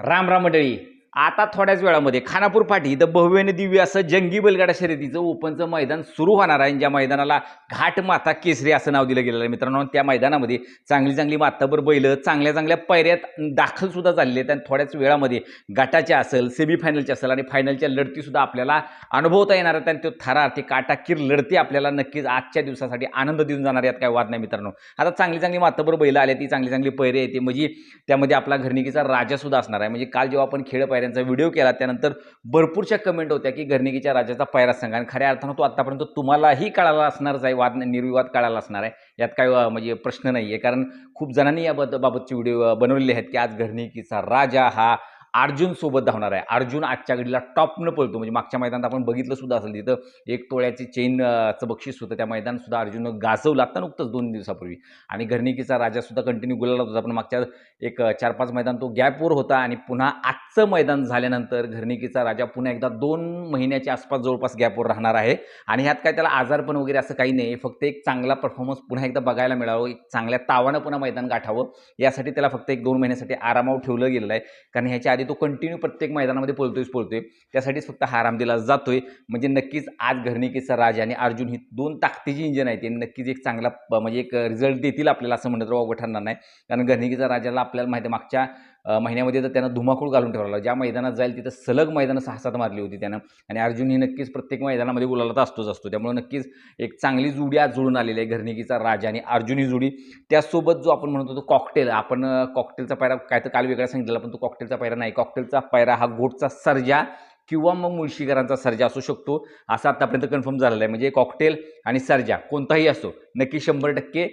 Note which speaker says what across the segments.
Speaker 1: राम राम मंडळी. आता थोड्याच वेळामध्ये खानापूर फाटी इथं भव्य आणि दिव्य असं जंगी बैलगाडा शर्यतीचं ओपनचं मैदान सुरू होणार आहे. ज्या मैदानाला घाट माता केसरी असं नाव दिलं गेलेलं आहे मित्रांनो त्या मैदानामध्ये चांगली चांगली माताबर बैलं चांगल्या चांगल्या पायऱ्यात दाखल सुद्धा झालेले आहेत. आणि थोड्याच वेळामध्ये गटाच्या असेल सेमीफायनलच्या असेल आणि फायनलच्या लढतीसुद्धा आपल्याला अनुभवता येणार आहेत. आणि तो थरार ते काटाकीर लढती आपल्याला नक्कीच आजच्या दिवसासाठी आनंद देऊन जाणार यात काय वाद नाही मित्रांनो. आता चांगली चांगली माताबर बैलं आले ती चांगली चांगली पैरे येते म्हणजे त्यामध्ये आपला घरणिकीचा राजासुद्धा असणार आहे. म्हणजे काल जेव्हा आपण खेळ पायऱ्यांचा व्हिडिओ केला त्यानंतर भरपूरशा कमेंट होत्या की घरनिकीच्या राजाचा पायरा सांगा आणि खऱ्या अर्थानं तो आत्तापर्यंत तुम्हालाही कळाला असणारच आहे वाद निर्विवाद कळाला असणार आहे. यात काय म्हणजे प्रश्न नाही आहे कारण खूप जणांनी याबद्दल बाबतचे व्हिडिओ बनवलेले आहेत की आज घरनिकीचा राजा हा अर्जुन सोबत धावणार आहे. अर्जुन आजच्या घडीला टॉपनं पळतो. म्हणजे मागच्या मैदानात आपण बघितलं सुद्धा असेल तिथं एक तोळ्याची चेनचं बक्षीस होतं. त्या मैदानसुद्धा अर्जुननं गाजवलं आता नुकतंच दोन दिवसापूर्वी. आणि घरणिकीचा राजा सुद्धा कंटिन्यू गुलाला होता. पण मागच्या एक चार पाच मैदान तो गॅपवर होता. आणि पुन्हा आजचं मैदान झाल्यानंतर घरणिकीचा राजा पुन्हा एकदा दोन महिन्याच्या आसपास जवळपास गॅपवर राहणार आहे. आणि ह्यात काय त्याला आजारपण वगैरे असं काही नाही. फक्त एक चांगला परफॉर्मन्स पुन्हा एकदा बघायला मिळावं. एक चांगल्या तावानं पुन्हा मैदान गाठावं. यासाठी त्याला फक्त एक दोन महिन्यासाठी आरामावर ठेवलं गेलेलं आहे. कारण ह्याच्या आधी तो कंटिन्यू प्रत्येक मैदानामध्ये पळतोयच पळतोय. त्यासाठीच फक्त हा आराम दिला जातोय. म्हणजे नक्कीच आज घरणिकेचा राजा आणि अर्जुन ही दोन ताकदीची इंजन आहे ते नक्कीच एक चांगला प- म्हणजे एक रिझल्ट देतील आपल्याला असं म्हणत तर ठरणार नाही. कारण घरणिकेचा राजाला आपल्याला माहिती आहे मागच्या महिन्यामध्ये तर त्यानं धुमाकूळ घालून ठेवला ज्या मैदानात जाईल तिथं सलग मैदानं सहा सात मारली होती त्यानं. आणि अर्जुन ही नक्कीच प्रत्येक मैदानामध्ये गुलाला असतोच असतो. त्यामुळे नक्कीच एक चांगली जोडी आज जुळून आलेली आहे घरनिकीचा राजा आणि अर्जुन ही जोडी. त्यासोबत जो आपण म्हणतो तो कॉकटेल आपण कॉकटेलचा पायरा काय तर काल वेगळा सांगितलेला पण तो कॉकटेलचा पायरा नाही. कॉकटेलचा पायरा हा गोटचा सर्जा किंवा मग मुळशीकरांचा सर्जा असू शकतो. असं आतापर्यंत कन्फर्म झालेलं आहे. म्हणजे कॉकटेल आणि सर्जा कोणताही असो नक्की शंभर टक्के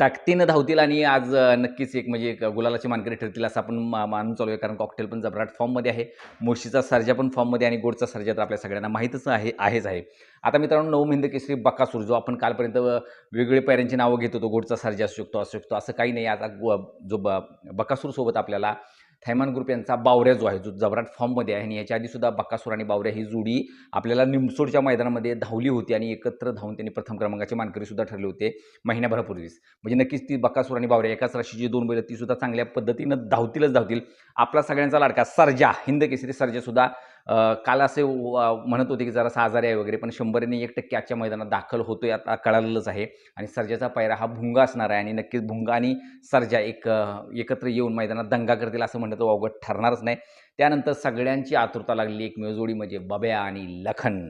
Speaker 1: ताकदीनं धावतील आणि आज नक्कीच एक म्हणजे एक गुलालाची मानकरी ठरतील असं आपण मा- मानून चालू आहे कारण कॉकटेल पण जबराट फॉर्ममध्ये आहे. मुळशीचा सर्जा पण फॉर्ममध्ये आणि गोडचा सर्जा तर आपल्या सगळ्यांना माहीतच आहे आहेच आहे. आता मित्रांनो नऊ हिंद केसरी बकासूर जो आपण कालपर्यंत वेगवेगळे पैऱ्यांची नावं घेत होतो गोडचा सर्जा असू शकतो असू शकतो असं काही नाही. आता जो ब बकासूरसोबत आपल्याला थैमान ग्रुप यांचा बावऱ्या जो आहे जो जबराट फॉर्ममध्ये आहे आणि याच्या आधी सुद्धा आणि बावऱ्या ही जोडी आपल्याला निमसोडच्या मैदानामध्ये धावली होती आणि एकत्र धावून त्यांनी प्रथम क्रमांकाचे मानकरी सुद्धा ठरले होते महिन्याभरापूर्वीच. म्हणजे नक्कीच ती बकासूर आणि बावऱ्या एकाच राशीची दोन बैल ती सुद्धा चांगल्या पद्धतीनं धावतीलच धावतील. आपला सगळ्यांचा लाडका सर्जा हिंद केसरी सर्जासुद्धा काल असे म्हणत होते की जरा आजारी आहे वगैरे पण शंभरने एक टक्के आजच्या मैदानात दाखल होतोय आता कळालेलंच आहे. आणि सर्जाचा पायरा हा भुंगा असणार आहे आणि नक्कीच भुंगा आणि सर्जा एक एकत्र येऊन मैदानात दंगा करतील असं म्हणण्याचं अवघड ठरणारच नाही. त्यानंतर सगळ्यांची आतुरता लागली एकमेव जोडी म्हणजे बब्या आणि लखन.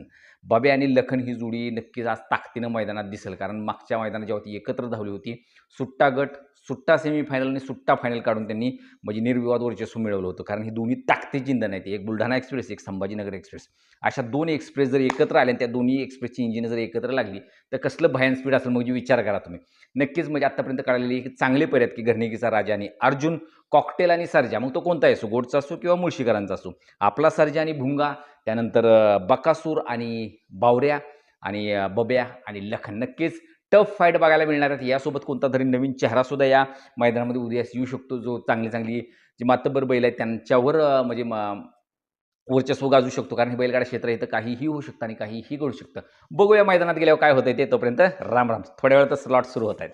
Speaker 1: बबे आणि लखन ही जोडी नक्कीच आज ताकदीनं मैदानात दिसेल. कारण मागच्या मैदानात जेव्हा ती एकत्र धावली होती सुट्टा गट सुट्टा सेमीफायनल आणि सुट्टा फायनल काढून त्यांनी म्हणजे निर्विवाद वर्चस्व मिळवलं होतं. कारण ही दोन्ही ताकदीची इंधन आहेत. एक बुलढाणा एक्सप्रेस एक संभाजीनगर एक्सप्रेस. अशा दोन एक्सप्रेस जर एकत्र आल्या आणि त्या दोन्ही एक्सप्रेसची इंजिन जर एकत्र लागली तर कसलं भयान स्पीड असेल मग विचार करा तुम्ही. नक्कीच म्हणजे आत्तापर्यंत काढलेली एक चांगले पर्याय आहेत की घरनिकीचा राजा आणि अर्जुन कॉकटेल आणि सर्जा मग तो कोणताही असो गोडचा असो किंवा मुळशीकरांचा असो. आपला सर्जा आणि भुंगा त्यानंतर बकासूर आणि बावऱ्या आणि बब्या आणि लखन. नक्कीच टफ फाईट बघायला मिळणार आहेत. यासोबत कोणता तरी नवीन चेहरासुद्धा या मैदानामध्ये उदयास येऊ शकतो जो चांगली चांगली जी मातब्बर बैल आहेत त्यांच्यावर म्हणजे वर्चस्व गाजू शकतो. कारण हे बैलगाडा क्षेत्र इथं काहीही होऊ शकतं आणि काहीही घडू शकतं. बघूया मैदानात गेल्यावर काय होतंय ते तोपर्यंत. राम राम. थोड्या वेळातच स्लॉट सुरू होत आहेत.